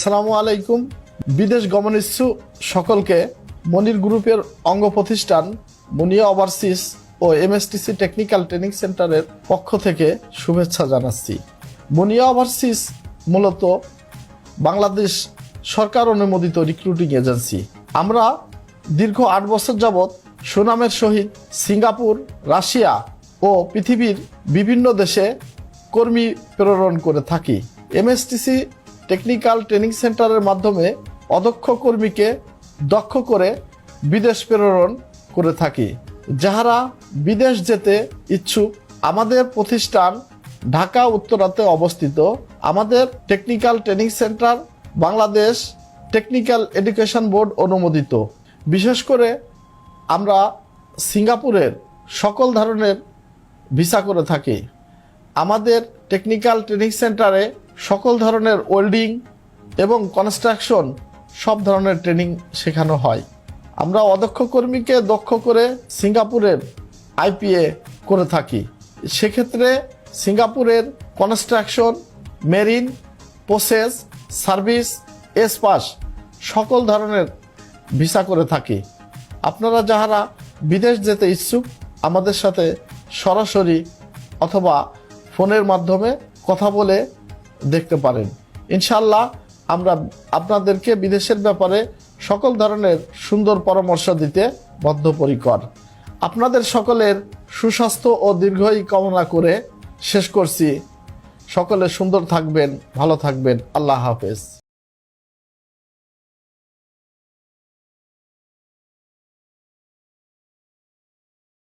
সালামু আলাইকুম। বিদেশ গমন ইচ্ছুক সকলকে মনির গ্রুপের অঙ্গ প্রতিষ্ঠান মুনিয়া ওভারসিস ও এমএসটিসি টেকনিক্যাল ট্রেনিং সেন্টারের পক্ষ থেকে শুভেচ্ছা জানাচ্ছি। মুনিয়া ওভারসিস মূলত বাংলাদেশ সরকার অনুমোদিত রিক্রুটিং এজেন্সি। আমরা দীর্ঘ আট বছর যাবৎ সুনামের সহিত সিঙ্গাপুর, রাশিয়া ও পৃথিবীর বিভিন্ন দেশে কর্মী প্রেরণ করে থাকি। এমএসটিসি টেকনিক্যাল ট্রেনিং সেন্টারের মাধ্যমে অদক্ষ কর্মীকে দক্ষ করে বিদেশ প্রেরণ করে থাকি। যাহারা বিদেশ যেতে ইচ্ছুক, আমাদের প্রতিষ্ঠান ঢাকা, উত্তরাতে অবস্থিত। আমাদের technical training centre Bangladesh technical education board অনুমোদিত। বিশেষ করে আমরা সিঙ্গাপুরের সকল ধরনের ভিসা করে থাকি। আমাদের টেকনিক্যাল ট্রেনিং সেন্টারে সকল ধরনের ওয়েল্ডিং এবং কনস্ট্রাকশন সব ধরনের ট্রেনিং শেখানো হয়। আমরা অদক্ষ কর্মীকে দক্ষ করে সিঙ্গাপুরের আইপিএ করে থাকি। সেক্ষেত্রে সিঙ্গাপুরের construction marine process service S pass সকল ধরনের ভিসা করে থাকি। আপনারা যাহারা বিদেশ যেতে ইচ্ছুক, আমাদের সাথে সরাসরি অথবা ফোনের মাধ্যমে কথা বলে দেখতে পারেন। ইনশাল্লাহ আমরা আপনাদেরকে বিদেশের ব্যাপারে সকল ধরনের সুন্দর পরামর্শ দিতে বদ্ধপরিকর। আপনাদের সকলের সুস্বাস্থ্য ও দীর্ঘই কামনা করে শেষ করছি। সকলে সুন্দর থাকবেন, ভালো থাকবেন। আল্লাহ হাফেজ।